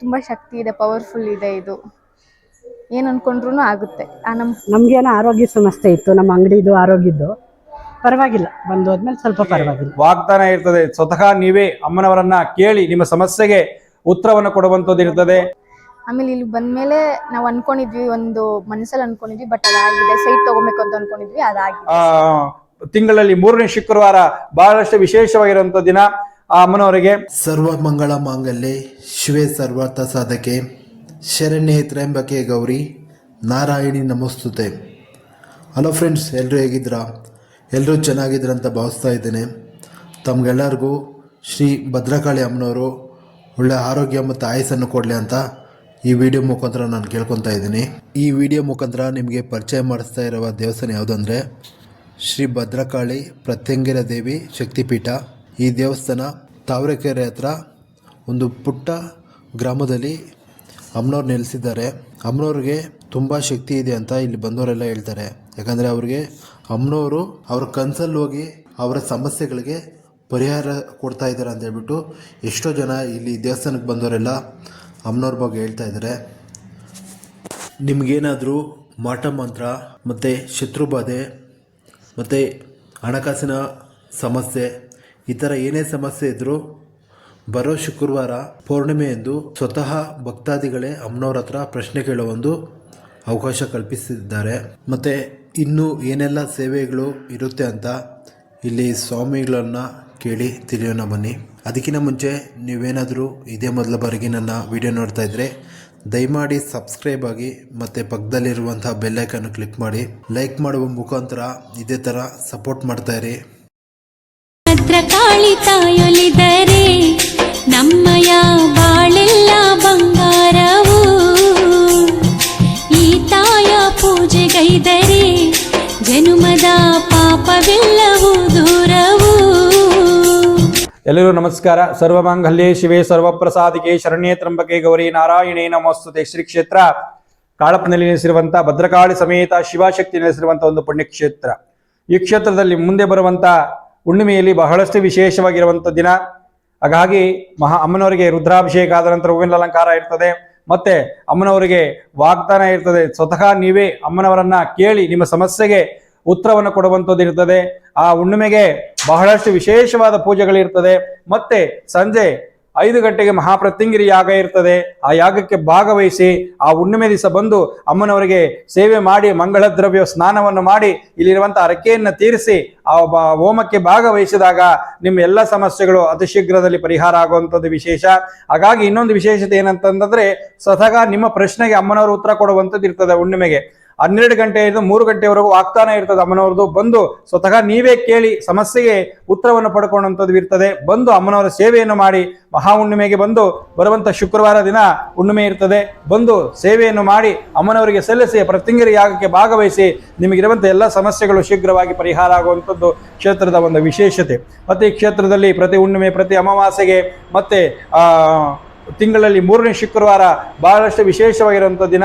ತುಂಬಾ ಶಕ್ತಿ ಇದೆ ಪವರ್ಫುಲ್ ಇದೆ ಇದು. ಏನ್ ಅನ್ಕೊಂಡ್ರು ಆಗುತ್ತೆ. ಆ ನಮ್ ನಮ್ಗೇನೋ ಆರೋಗ್ಯ ಸಮಸ್ಯೆ ಇತ್ತು ನಮ್ಮ ಅಂಗಡಿದು ಆರೋಗ್ಯದ್ದು. ಪರವಾಗಿಲ್ಲ ಬಂದು ಹೋದ್ಮೇಲೆ ಸ್ವಲ್ಪ ಪರವಾಗಿಲ್ಲ. ವಾಗ್ದಾನ ಇರ್ತದೆ ಸ್ವತಃ ನೀವೇ ಅಮ್ಮನವರನ್ನ ಕೇಳಿ ನಿಮ್ಮ ಸಮಸ್ಯೆಗೆ ಉತ್ತರವನ್ನು ಕೊಡುವಂತದ್ದು ಇರ್ತದೆ. ಆಮೇಲೆ ಇಲ್ಲಿ ಬಂದ್ಮೇಲೆ ನಾವ್ ಅನ್ಕೊಂಡಿದ್ವಿ ಒಂದು ಮನಸ್ಸಲ್ಲಿ ಅನ್ಕೊಂಡಿದ್ವಿ ಬಟ್ ಅದಾಗಿದೆ ಸೈಟ್ ತಗೋಬೇಕು ಅಂತ ಅನ್ಕೊಂಡಿದ್ವಿ ಅದಾಗಿದೆ. ಆ ತಿಂಗಳಲ್ಲಿ ಮೂರನೇ ಶುಕ್ರವಾರ ಬಹಳಷ್ಟು ವಿಶೇಷವಾಗಿರುವಂತ ದಿನ. ಆ ಅಮ್ಮನವರಿಗೆ ಸರ್ವ ಮಂಗಳ ಮಾಂಗಲ್ಯ, ಶಿವೇ ಸರ್ವಾರ್ಥ ಸಾಧಕೆ, ಶರಣ್ಯ ತ್ರಯಂಬಕೆ ಗೌರಿ, ನಾರಾಯಣಿ ನಮಸ್ತುತೆ. ಹಲೋ ಫ್ರೆಂಡ್ಸ್ ಎಲ್ಲರೂ ಹೇಗಿದ್ದೀರಾ ಎಲ್ಲರೂ ಚೆನ್ನಾಗಿದ್ದೀರ ಅಂತ ಭಾವಿಸ್ತಾ ಇದ್ದೇನೆ. ತಮಗೆಲ್ಲರಿಗೂ ಶ್ರೀ ಭದ್ರಕಾಳಿ ಅಮ್ಮನವರು ಒಳ್ಳೆ ಆರೋಗ್ಯ ಮತ್ತು ಆಯಸ್ಸನ್ನು ಕೊಡಲಿ ಅಂತ ಈ ವಿಡಿಯೋ ಮುಖಾಂತರ ನಾನು ಕೇಳ್ಕೊತಾ ಇದ್ದೀನಿ. ಈ ವಿಡಿಯೋ ಮುಖಾಂತರ ನಿಮಗೆ ಪರಿಚಯ ಮಾಡಿಸ್ತಾ ಇರುವ ದೇವಸ್ಥಾನ ಯಾವುದಂದರೆ ಶ್ರೀ ಭದ್ರಕಾಳಿ ಪ್ರತ್ಯಂಗಿರ ದೇವಿ ಶಕ್ತಿಪೀಠ. ಈ ದೇವಸ್ಥಾನ ತಾವರೆಕೆರೆ ಹತ್ರ ಒಂದು ಪುಟ್ಟ ಗ್ರಾಮದಲ್ಲಿ ಅಮ್ಮನವ್ರು ನೆಲೆಸಿದ್ದಾರೆ. ಅಮ್ಮನವ್ರಿಗೆ ತುಂಬ ಶಕ್ತಿ ಇದೆ ಅಂತ ಇಲ್ಲಿ ಬಂದವರೆಲ್ಲ ಹೇಳ್ತಾರೆ. ಯಾಕಂದರೆ ಅವ್ರಿಗೆ ಅಮ್ಮನವರು ಅವ್ರ ಕನಸಲ್ಲಿ ಹೋಗಿ ಅವರ ಸಮಸ್ಯೆಗಳಿಗೆ ಪರಿಹಾರ ಕೊಡ್ತಾ ಇದ್ದಾರೆ ಅಂತ ಹೇಳ್ಬಿಟ್ಟು ಎಷ್ಟೋ ಜನ ಇಲ್ಲಿ ದೇವಸ್ಥಾನಕ್ಕೆ ಬಂದವರೆಲ್ಲ ಅಮ್ಮನವ್ರ ಬಗ್ಗೆ ಹೇಳ್ತಾ ಇದ್ದಾರೆ. ನಿಮಗೇನಾದರೂ ಮಾಟ ಮಂತ್ರ ಮತ್ತು ಶತ್ರುಬಾಧೆ ಮತ್ತು ಹಣಕಾಸಿನ ಸಮಸ್ಯೆ ಈ ಥರ ಏನೇ ಸಮಸ್ಯೆ ಇದ್ದರೂ ಬರೋ ಶುಕ್ರವಾರ ಪೌರ್ಣಿಮೆಯಂದು ಸ್ವತಃ ಭಕ್ತಾದಿಗಳೇ ಅಮ್ಮನವ್ರ ಹತ್ರ ಪ್ರಶ್ನೆ ಕೇಳೋ ಒಂದು ಅವಕಾಶ ಕಲ್ಪಿಸಿದ್ದಾರೆ. ಮತ್ತು ಇನ್ನೂ ಏನೆಲ್ಲ ಸೇವೆಗಳು ಇರುತ್ತೆ ಅಂತ ಇಲ್ಲಿ ಸ್ವಾಮಿಗಳನ್ನು ಕೇಳಿ ತಿಳಿಯೋಣ ಬನ್ನಿ. ಅದಕ್ಕಿಂತ ಮುಂಚೆ ನೀವೇನಾದರೂ ಇದೇ ಮೊದಲ ಬಾರಿಗೆ ನನ್ನ ವಿಡಿಯೋ ನೋಡ್ತಾ ಇದ್ದರೆ ದಯಮಾಡಿ ಸಬ್ಸ್ಕ್ರೈಬ್ ಆಗಿ ಮತ್ತು ಪಕ್ಕದಲ್ಲಿರುವಂಥ ಬೆಲ್ಲೈಕನ್ನು ಕ್ಲಿಕ್ ಮಾಡಿ. ಲೈಕ್ ಮಾಡುವ ಮುಖಾಂತರ ಇದೇ ಥರ ಸಪೋರ್ಟ್ ಮಾಡ್ತಾಯಿರಿ ಭದ್ರಕಾಳಿ ತಾಯೊಲಿದರೆ ನಮ್ಮಯ ಬಾಳೆಲ್ಲ ಬಂಗಾರವು. ಈ ತಾಯ ಪೂಜೆಗೈದರೆ ಜನುಮದ ಪಾಪವೆಲ್ಲವೂ ದೂರವು. ನಮಸ್ಕಾರ. ಸರ್ವಮಾಂಗಲ್ಯೇ ಶಿವೆ ಸರ್ವಪ್ರಸಾದಿಗೆ ಶರಣ್ಯೇ ತ್ರಂಬಕೆ ಗೌರಿ ನಾರಾಯಣೇ, ನಮೋಸ್ತುತೆ. ಶ್ರೀ ಕ್ಷೇತ್ರ ಕಾಳಪ್ಪನಲ್ಲಿ ನೆಲೆಸಿರುವಂತಹ ಭದ್ರಕಾಳಿ ಸಮೇತ ಶಿವಶಕ್ತಿ ನೆಲೆಸಿರುವಂಥ ಒಂದು ಪುಣ್ಯಕ್ಷೇತ್ರ. ಈ ಕ್ಷೇತ್ರದಲ್ಲಿ ಮುಂದೆ ಬರುವಂತ ಹುಣ್ಣಿಮೆಯಲ್ಲಿ ಬಹಳಷ್ಟು ವಿಶೇಷವಾಗಿರುವಂಥ ದಿನ. ಹಾಗಾಗಿ ಮಹಾ ಅಮ್ಮನವರಿಗೆ ರುದ್ರಾಭಿಷೇಕ ಆದ ನಂತರ ಹೂವಿನ ಅಲಂಕಾರ ಇರ್ತದೆ. ಮತ್ತೆ ಅಮ್ಮನವರಿಗೆ ವಾಗ್ದಾನ ಇರ್ತದೆ. ಸ್ವತಃ ನೀವೇ ಅಮ್ಮನವರನ್ನ ಕೇಳಿ ನಿಮ್ಮ ಸಮಸ್ಯೆಗೆ ಉತ್ತರವನ್ನು ಕೊಡುವಂಥದ್ದು ಇರ್ತದೆ. ಆ ಹುಣ್ಣಿಮೆಗೆ ಬಹಳಷ್ಟು ವಿಶೇಷವಾದ ಪೂಜೆಗಳಿರ್ತದೆ. ಮತ್ತೆ ಸಂಜೆ ಐದು ಗಂಟೆಗೆ ಮಹಾಪ್ರತ್ಯಂಗಿರಿ ಯಾಗ ಇರ್ತದೆ. ಆ ಯಾಗಕ್ಕೆ ಭಾಗವಹಿಸಿ ಆ ಹುಣ್ಣಿಮೆ ದಿವಸ ಬಂದು ಅಮ್ಮನವರಿಗೆ ಸೇವೆ ಮಾಡಿ ಮಂಗಳ ದ್ರವ್ಯ ಸ್ನಾನವನ್ನು ಮಾಡಿ, ಇಲ್ಲಿರುವಂತಹ ಹರಕೆಯನ್ನು ತೀರಿಸಿ ಆ ಹೋಮಕ್ಕೆ ಭಾಗವಹಿಸಿದಾಗ ನಿಮ್ಮ ಎಲ್ಲ ಸಮಸ್ಯೆಗಳು ಅತಿ ಶೀಘ್ರದಲ್ಲಿ ಪರಿಹಾರ ಆಗುವಂಥದ್ದು ವಿಶೇಷ. ಹಾಗಾಗಿ ಇನ್ನೊಂದು ವಿಶೇಷತೆ ಏನಂತಂದ್ರೆ, ಸ್ವತಃ ನಿಮ್ಮ ಪ್ರಶ್ನೆಗೆ ಅಮ್ಮನವರು ಉತ್ತರ ಕೊಡುವಂಥದ್ದು ಇರ್ತದೆ ಹುಣ್ಣಿಮೆಗೆ. ಹನ್ನೆರಡು ಗಂಟೆಯಿಂದ ಮೂರು ಗಂಟೆವರೆಗೂ ವಾಗ್ದಾನ ಇರ್ತದೆ ಅಮ್ಮನವ್ರದ್ದು. ಬಂದು ಸ್ವತಃ ನೀವೇ ಕೇಳಿ ಸಮಸ್ಯೆಗೆ ಉತ್ತರವನ್ನು ಪಡ್ಕೊಂಡಂಥದ್ದು ಇರ್ತದೆ. ಬಂದು ಅಮ್ಮನವರ ಸೇವೆಯನ್ನು ಮಾಡಿ ಮಹಾ ಹುಣ್ಣಿಮೆಗೆ ಬಂದು ಬರುವಂಥ ಶುಕ್ರವಾರ ದಿನ ಹುಣ್ಣಿಮೆ ಇರ್ತದೆ. ಬಂದು ಸೇವೆಯನ್ನು ಮಾಡಿ ಅಮ್ಮನವರಿಗೆ ಸಲ್ಲಿಸಿ ಪ್ರತಿಂಗಿರಿ ಯಾಗಕ್ಕೆ ಭಾಗವಹಿಸಿ ನಿಮಗಿರುವಂಥ ಎಲ್ಲ ಸಮಸ್ಯೆಗಳು ಶೀಘ್ರವಾಗಿ ಪರಿಹಾರ ಆಗುವಂಥದ್ದು ಕ್ಷೇತ್ರದ ಒಂದು ವಿಶೇಷತೆ. ಮತ್ತು ಈ ಕ್ಷೇತ್ರದಲ್ಲಿ ಪ್ರತಿ ಹುಣ್ಣಿಮೆ, ಪ್ರತಿ ಅಮಾವಾಸ್ಯೆಗೆ ಮತ್ತು ತಿಂಗಳಲ್ಲಿ ಮೂರನೇ ಶುಕ್ರವಾರ ಬಹಳಷ್ಟು ವಿಶೇಷವಾಗಿರುವಂಥ ದಿನ.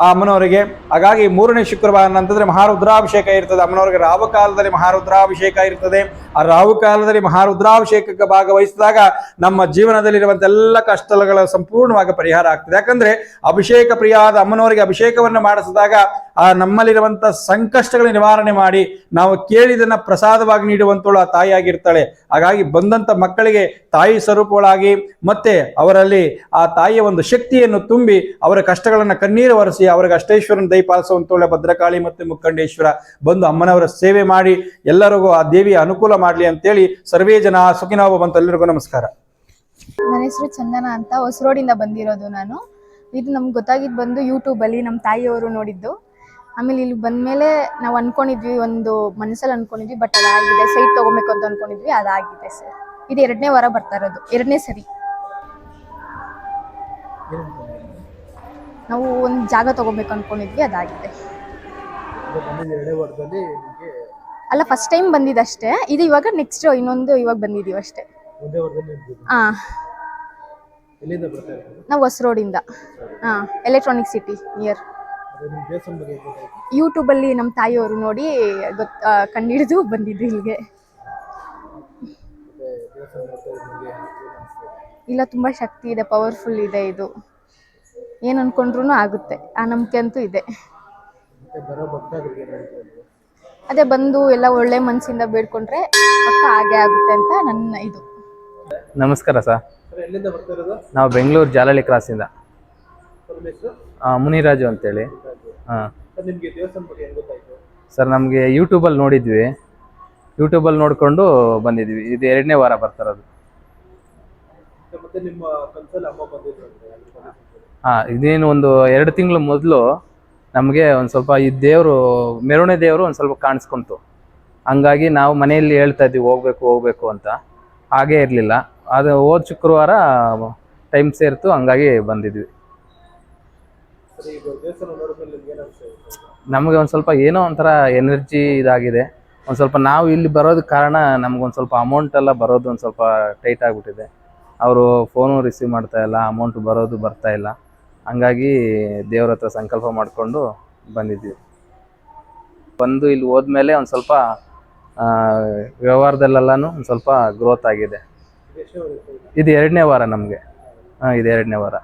ಆ ಅಮ್ಮನವರಿಗೆ. ಹಾಗಾಗಿ ಮೂರನೇ ಶುಕ್ರವಾರ ಅಂತಂದ್ರೆ ಮಹಾರುದ್ರಾಭಿಷೇಕ ಇರ್ತದೆ. ಅಮ್ಮನವರಿಗೆ ರಾವು ಕಾಲದಲ್ಲಿ ಮಹಾರುದ್ರಾಭಿಷೇಕ ಇರ್ತದೆ. ಆ ರಾವು ಕಾಲದಲ್ಲಿ ಮಹಾರುದ್ರಾಭಿಷೇಕಕ್ಕೆ ಭಾಗವಹಿಸಿದಾಗ ನಮ್ಮ ಜೀವನದಲ್ಲಿರುವಂಥ ಎಲ್ಲ ಕಷ್ಟಗಳ ಸಂಪೂರ್ಣವಾಗಿ ಪರಿಹಾರ ಆಗ್ತದೆ. ಯಾಕಂದ್ರೆ ಅಭಿಷೇಕ ಪ್ರಿಯಾದ ಅಮ್ಮನವರಿಗೆ ಅಭಿಷೇಕವನ್ನು ಮಾಡಿಸಿದಾಗ ಆ ನಮ್ಮಲ್ಲಿರುವಂಥ ಸಂಕಷ್ಟಗಳ ನಿವಾರಣೆ ಮಾಡಿ ನಾವು ಕೇಳಿದನ್ನ ಪ್ರಸಾದವಾಗಿ ನೀಡುವಂತಳು ಆ ತಾಯಿಯಾಗಿರ್ತಾಳೆ. ಹಾಗಾಗಿ ಬಂದಂತ ಮಕ್ಕಳಿಗೆ ತಾಯಿ ಸ್ವರೂಪಗಳಾಗಿ ಮತ್ತೆ ಅವರಲ್ಲಿ ಆ ತಾಯಿಯ ಒಂದು ಶಕ್ತಿಯನ್ನು ತುಂಬಿ ಅವರ ಕಷ್ಟಗಳನ್ನು ಕಣ್ಣೀರು ಒರೆಸಿ ಅವರಿಗೆ ಅಷ್ಟೇಶ್ವರನ ದಯಪಾಲಿಸುವಂತೊಳ್ಳೆ ಭದ್ರಕಾಳಿ ಮತ್ತು ಮುಖಂಡೇಶ್ವರ ಬಂದು ಅಮ್ಮನವರ ಸೇವೆ ಮಾಡಿ ಎಲ್ಲರಿಗೂ ಆ ದೇವಿಯ ಅನುಕೂಲ ಮಾಡಲಿ ಅಂತೇಳಿ ಸರ್ವೇ ಜನ ಸುಖಿನೋಭ ಬಂತ. ಎಲ್ಲರಿಗೂ ನಮಸ್ಕಾರ. ನನ್ನ ಹೆಸರು ಚಂದನ ಅಂತ ಹೊಸರೋಡಿಂದ ಬಂದಿರೋದು ನಾನು. ಇದು ನಮ್ಗೆ ಗೊತ್ತಾಗಿದ್ದು ಬಂದು ಯೂಟ್ಯೂಬಲ್ಲಿ ನಮ್ಮ ತಾಯಿಯವರು ನೋಡಿದ್ದು. ಆಮೇಲೆ ಇಲ್ಲಿ ಬಂದ್ಮೇಲೆ ನಾವು ಅನ್ಕೊಂಡಿದ್ವಿ ಒಂದು ಮನಸ್ಸಲ್ಲಿ ಅನ್ಕೊಂಡಿದ್ವಿ ಬಟ್ ಅದಾಗಿದೆ ಸೈಟ್ ತಗೋಬೇಕು ಅಂತ ಅನ್ಕೊಂಡಿದ್ವಿ ಅದಾಗಿದೆ ಸರ್. ಇದು ಎರಡನೇ ವಾರ ಬರ್ತಾ ಇರೋದು ಎರಡನೇ ಸರಿ. ನಾವು ಒಂದು ಜಾಗ ತಗೋಬೇಕು ಅನ್ಕೊಂಡಿದ್ವಿ ಅದಾಗಿದೆ. ಅಲ್ಲ ಫಸ್ಟ್ ಟೈಮ್ ಬಂದಿದ್ದಷ್ಟೇ ಇದು ಇವಾಗ ನೆಕ್ಸ್ಟ್ ಇನ್ನೊಂದು ಇವಾಗ ಬಂದಿದೀವಿ ಅಷ್ಟೇ. ಹಾ ನಾವು ಹೊಸ ರೋಡಿಂದ ಹಾ ಎಲೆಕ್ಟ್ರಾನಿಕ್ ಸಿಟಿ ನಿಯರ್ ಯೂಟ್ಯೂಬಲ್ಲಿ ನಮ್ಮ ತಾಯಿಯವರು ನೋಡಿ ಗೊತ್ ಕಂಡಿಡಿದು ಬಂದಿದ್ದು ಇಲ್ಲಿಗೆ. ಇಲ್ಲ ತುಂಬ ಶಕ್ತಿ ಇದೆ ಪವರ್ಫುಲ್ ಇದೆ ಇದು. ಏನು ಅನ್ಕೊಂಡ್ರೂ ಆಗುತ್ತೆ ಆ ನಂಬಿಕೆ ಅಂತೂ ಇದೆ. ಅದೇ ಬಂದು ಎಲ್ಲ ಒಳ್ಳೆ ಮನಸ್ಸಿಂದ ಬೇಡ್ಕೊಂಡ್ರೆ ಪಕ್ಕ ಹಾಗೆ ಆಗುತ್ತೆ ಅಂತ ನನ್ನ ಇದು. ನಮಸ್ಕಾರ ಸರ್. ನಾವು ಬೆಂಗಳೂರು ಜಾಲಹಳ್ಳಿ ಕ್ರಾಸಿಂದ ಮುನಿರಾಜು ಅಂತೇಳಿ. ಹಾಂ. ಸರ್ ನಮಗೆ ಯೂಟ್ಯೂಬಲ್ಲಿ ನೋಡಿದ್ವಿ. ಯೂಟ್ಯೂಬಲ್ಲಿ ನೋಡಿಕೊಂಡು ಬಂದಿದ್ವಿ. ಇದು ಎರಡನೇ ವಾರ ಬರ್ತಾರದು ಹಾಂ ಇದೇನು ಒಂದು ಎರಡು ತಿಂಗಳು ಮೊದಲು ನಮಗೆ ಒಂದು ಸ್ವಲ್ಪ ಈ ದೇವರು ಮೆರವಣೆ ದೇವರು ಒಂದು ಸ್ವಲ್ಪ ಕಾಣಿಸ್ಕೊಂತು. ಹಂಗಾಗಿ ನಾವು ಮನೆಯಲ್ಲಿ ಹೇಳ್ತಾ ಇದ್ವಿ ಹೋಗ್ಬೇಕು ಹೋಗ್ಬೇಕು ಅಂತ. ಹಾಗೇ ಇರಲಿಲ್ಲ. ಅದು ಹೋದ ಶುಕ್ರವಾರ ಟೈಮ್ ಸೇರ್ತು ಹಂಗಾಗಿ ಬಂದಿದ್ವಿ. ನಮಗೆ ಒಂದು ಸ್ವಲ್ಪ ಏನೋ ಒಂಥರ ಎನರ್ಜಿ ಇದಾಗಿದೆ. ಒಂದು ಸ್ವಲ್ಪ ನಾವು ಇಲ್ಲಿ ಬರೋದಕ್ಕೆ ಕಾರಣ ನಮ್ಗೊಂದು ಸ್ವಲ್ಪ ಅಮೌಂಟ್ ಎಲ್ಲ ಬರೋದು ಒಂದು ಸ್ವಲ್ಪ ಟೈಟ್ ಆಗಿಬಿಟ್ಟಿದೆ. ಅವರು ಫೋನು ರಿಸೀವ್ ಮಾಡ್ತಾ ಇಲ್ಲ ಅಮೌಂಟ್ ಬರೋದು ಬರ್ತಾ ಇಲ್ಲ. ಹಂಗಾಗಿ ದೇವ್ರ ಹತ್ರ ಸಂಕಲ್ಪ ಮಾಡಿಕೊಂಡು ಬಂದಿದ್ವಿ ಬಂದು ಇಲ್ಲಿ ಹೋದ್ಮೇಲೆ ಒಂದು ಸ್ವಲ್ಪ ವ್ಯವಹಾರದಲ್ಲೆಲ್ಲನೂ ಒಂದು ಸ್ವಲ್ಪ ಗ್ರೋತ್ ಆಗಿದೆ. ಇದು ಎರಡನೇ ವಾರ ನಮಗೆ. ಹಾಂ ಇದು ಎರಡನೇ ವಾರ.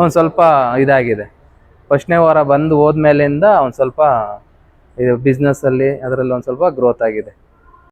ಒಂದು ಸ್ವಲ್ಪ ಇದಾಗಿದೆ. ಫಸ್ಟ್ನೇ ವಾರ ಬಂದು ಹೋದ್ಮೇಲಿಂದ ಒಂದು ಸ್ವಲ್ಪ ಇದು ಬಿಸ್ನೆಸ್ಸಲ್ಲಿ ಅದರಲ್ಲಿ ಒಂದು ಸ್ವಲ್ಪ ಗ್ರೋತ್ ಆಗಿದೆ.